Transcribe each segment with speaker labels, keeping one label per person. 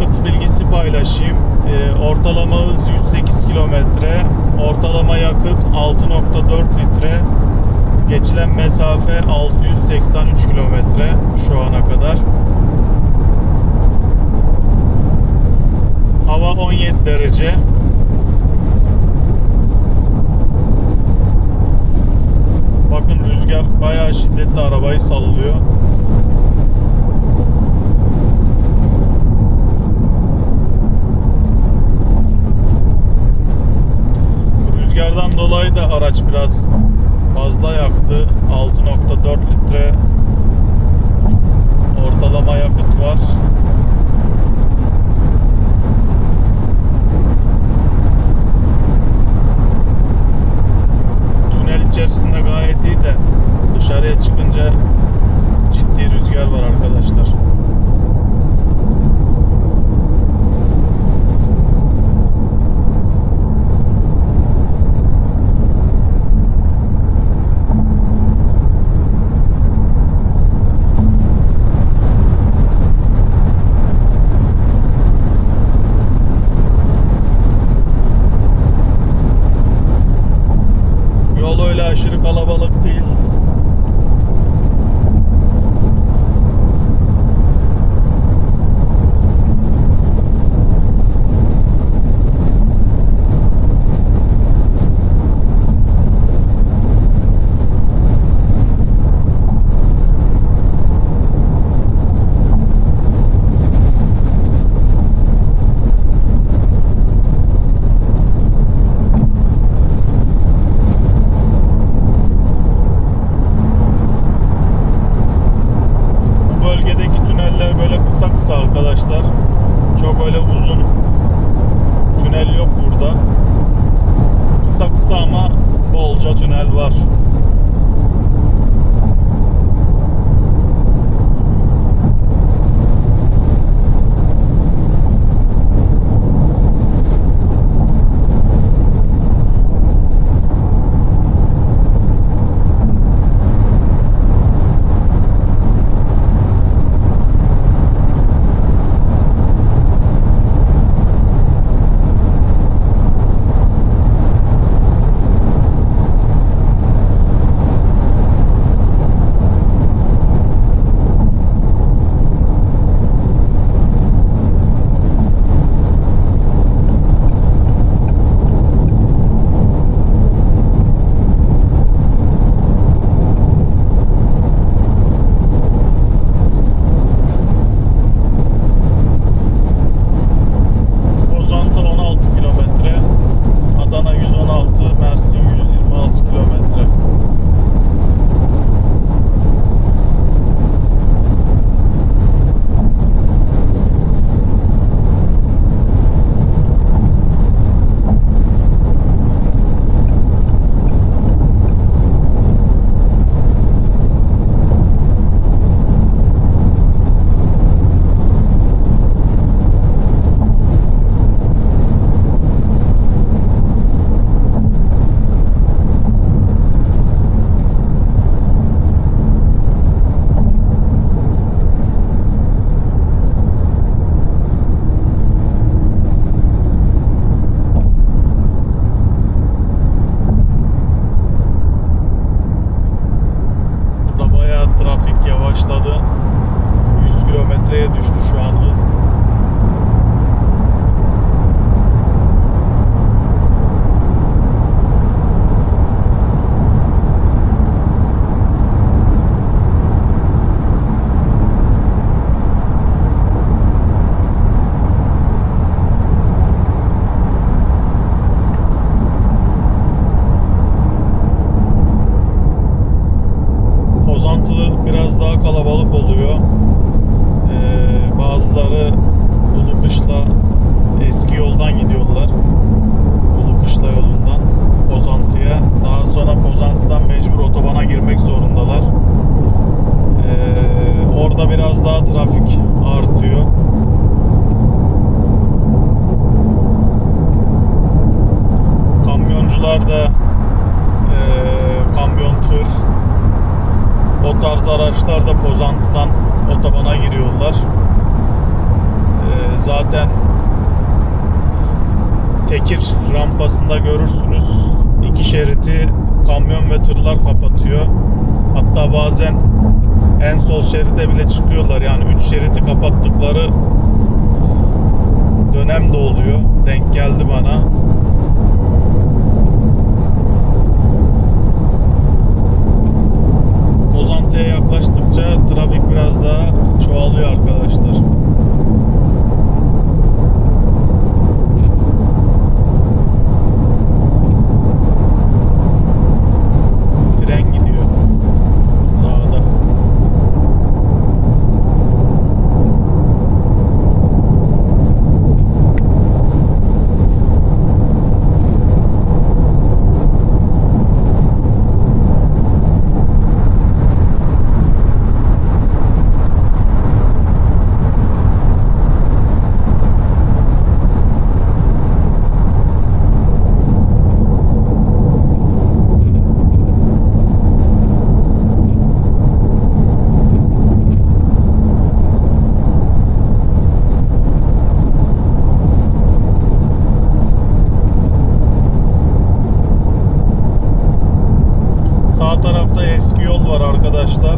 Speaker 1: yakıt bilgisi paylaşayım. Ee, ortalama hız 108 kilometre. Ortalama yakıt 6.4 litre. Geçilen mesafe 683 kilometre şu ana kadar. Hava 17 derece. Bakın rüzgar bayağı şiddetli arabayı sallıyor. Rüzgardan dolayı da araç biraz fazla yaktı. 6.4 litre ortalama yakıt var. Tünel içerisinde gayet iyi de dışarıya bazen en sol şeride bile çıkıyorlar. Yani 3 şeriti kapattıkları dönem de oluyor. Denk geldi bana. Pozantı'ya yaklaştıkça trafik biraz daha çoğalıyor arkadaşlar. Tren gidiyor. Sağda. Sağ tarafta eski yol var arkadaşlar.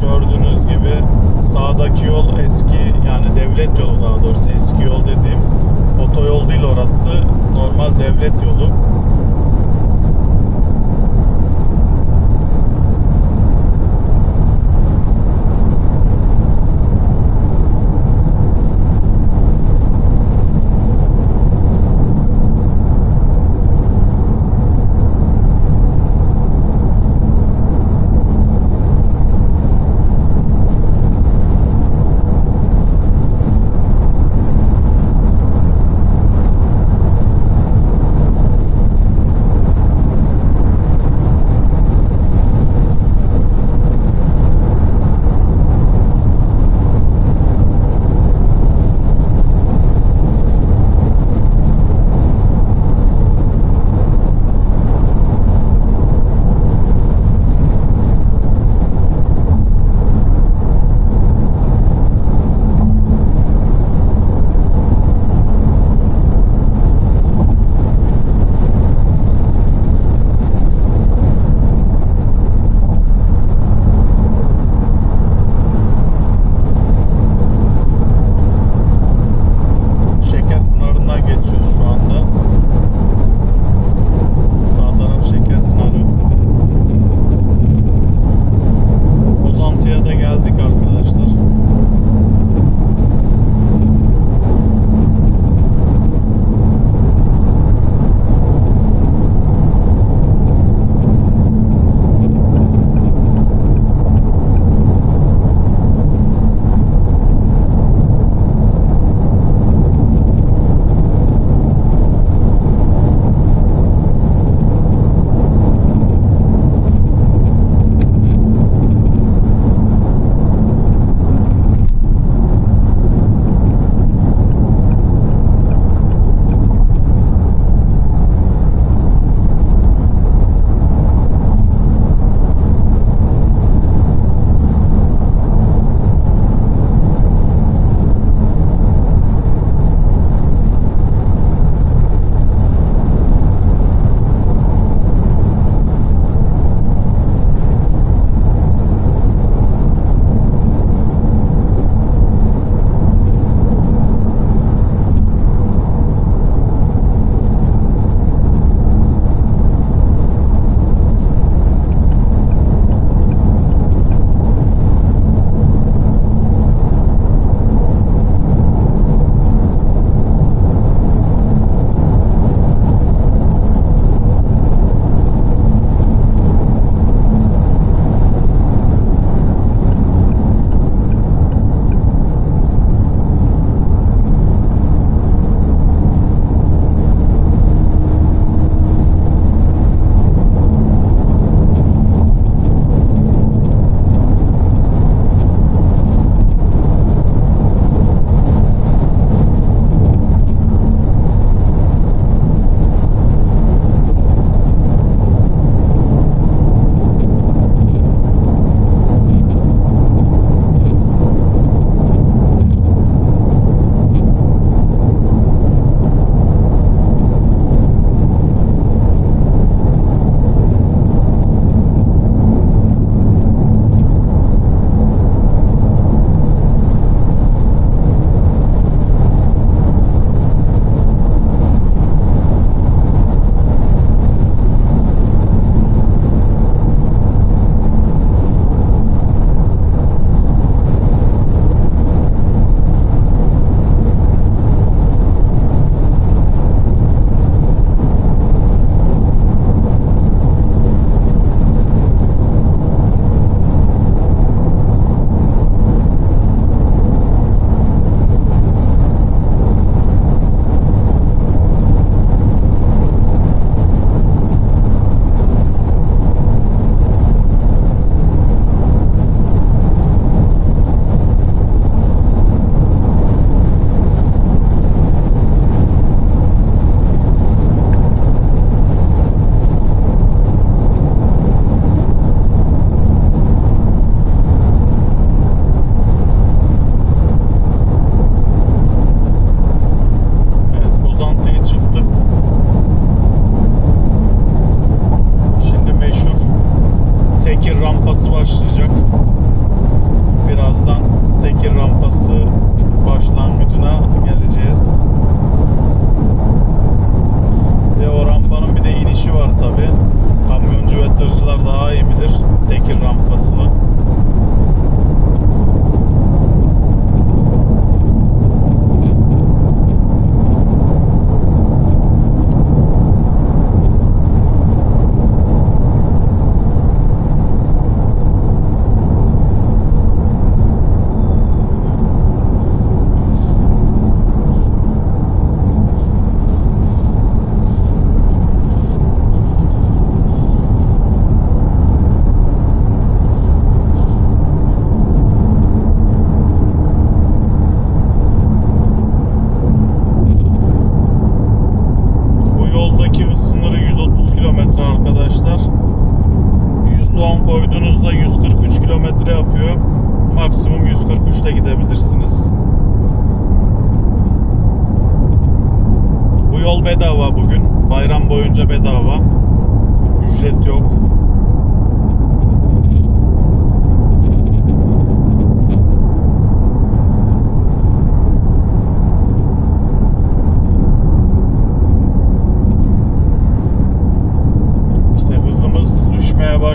Speaker 1: Gördüğünüz gibi sağdaki yol eski yani devlet yolu daha doğrusu eski yol dediğim otoyol değil orası normal devlet yolu.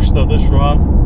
Speaker 1: Başladı. Şu an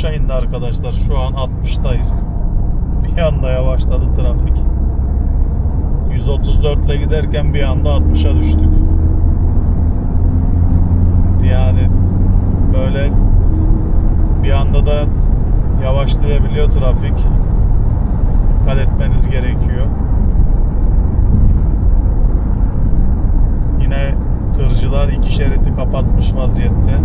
Speaker 1: 60 60'a indi arkadaşlar. Şu an 60'tayız bir anda yavaşladı trafik. 134 ile giderken bir anda 60'a düştük. Yani böyle bir anda da yavaşlayabiliyor trafik. Dikkat etmeniz gerekiyor. Yine tırcılar iki şeridi kapatmış vaziyette.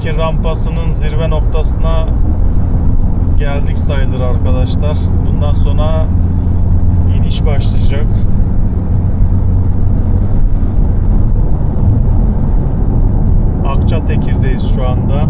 Speaker 1: Bekir rampasının zirve noktasına geldik sayılır arkadaşlar. Bundan sonra iniş başlayacak. Akçatekir'deyiz şu anda.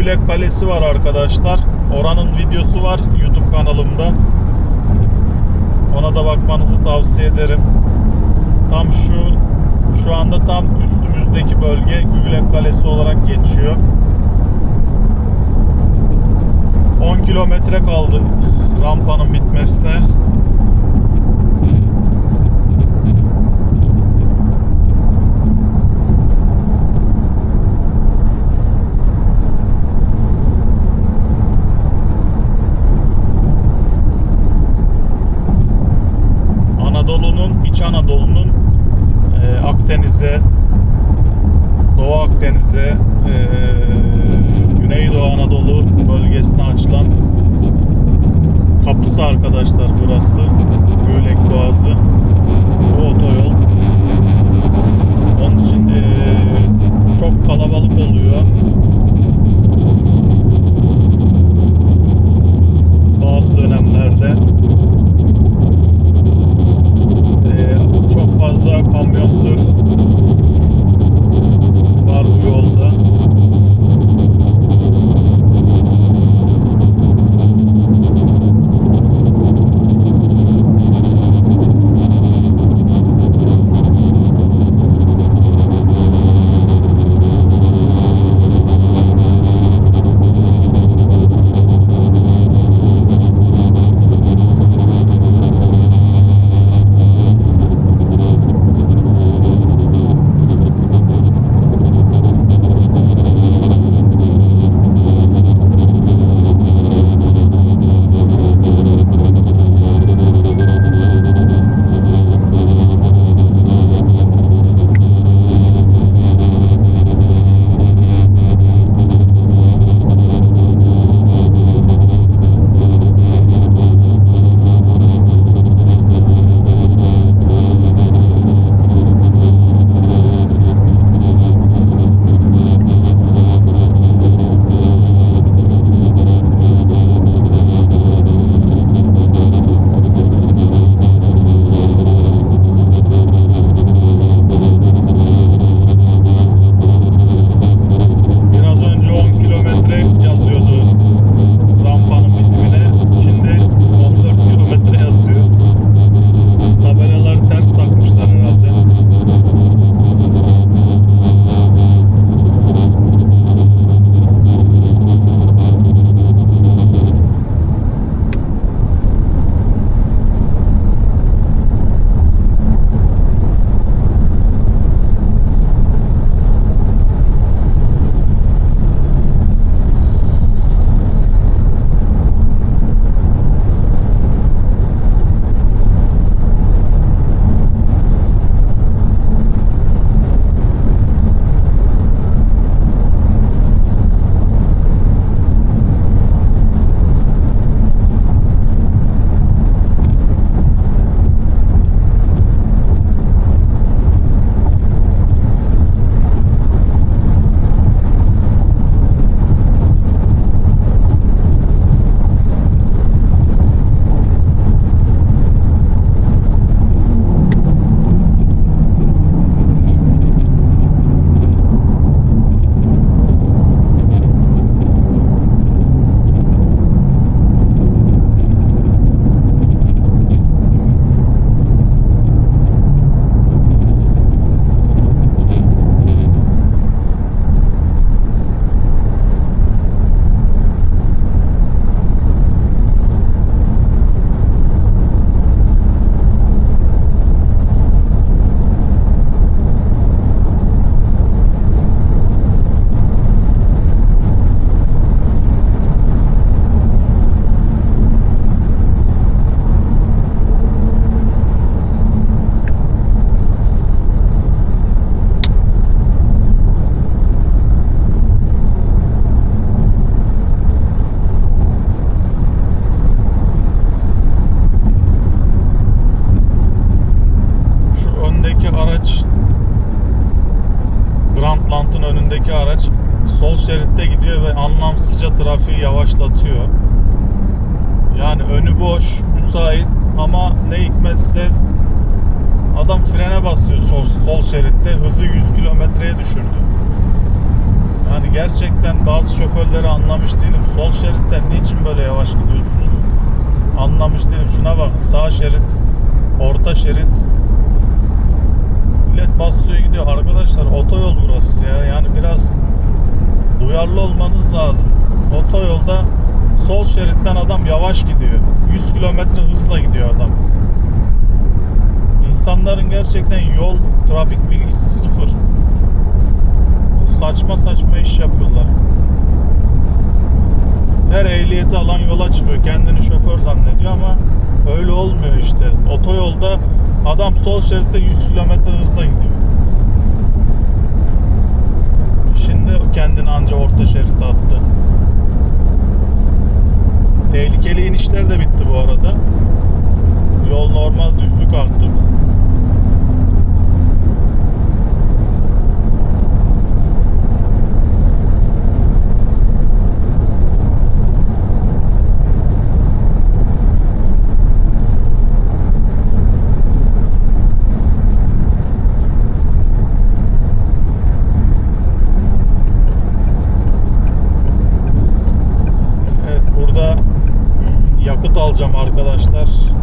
Speaker 1: Gülek Kalesi var arkadaşlar. Oranın videosu var YouTube kanalımda. Ona da bakmanızı tavsiye ederim. Tam şu şu anda tam üstümüzdeki bölge Gülek Kalesi olarak geçiyor. 10 kilometre kaldı rampanın bitmesine. Anadolu'nun, İç Anadolu'nun e, Akdeniz'e, Doğu Akdeniz'e, e, Güneydoğu Anadolu bölgesine açılan kapısı arkadaşlar burası. Göylek Boğazı. Bu otoyol. Onun için e, çok kalabalık oluyor. Bazı dönemlerde. E, çok fazla kamyon Millet basıyor gidiyor. Arkadaşlar otoyol burası ya. Yani biraz duyarlı olmanız lazım. Otoyolda sol şeritten adam yavaş gidiyor. 100 kilometre hızla gidiyor adam. İnsanların gerçekten yol, trafik bilgisi sıfır. Saçma saçma iş yapıyorlar. Her ehliyeti alan yola çıkıyor. Kendini şoför zannediyor ama öyle olmuyor işte. Otoyolda adam sol şeritte 100 kilometre hızla gidiyor. Şimdi kendini anca orta şeritte attı. Tehlikeli inişler de bitti bu arada. Yol normal düzlük artık. Arkadaşlar.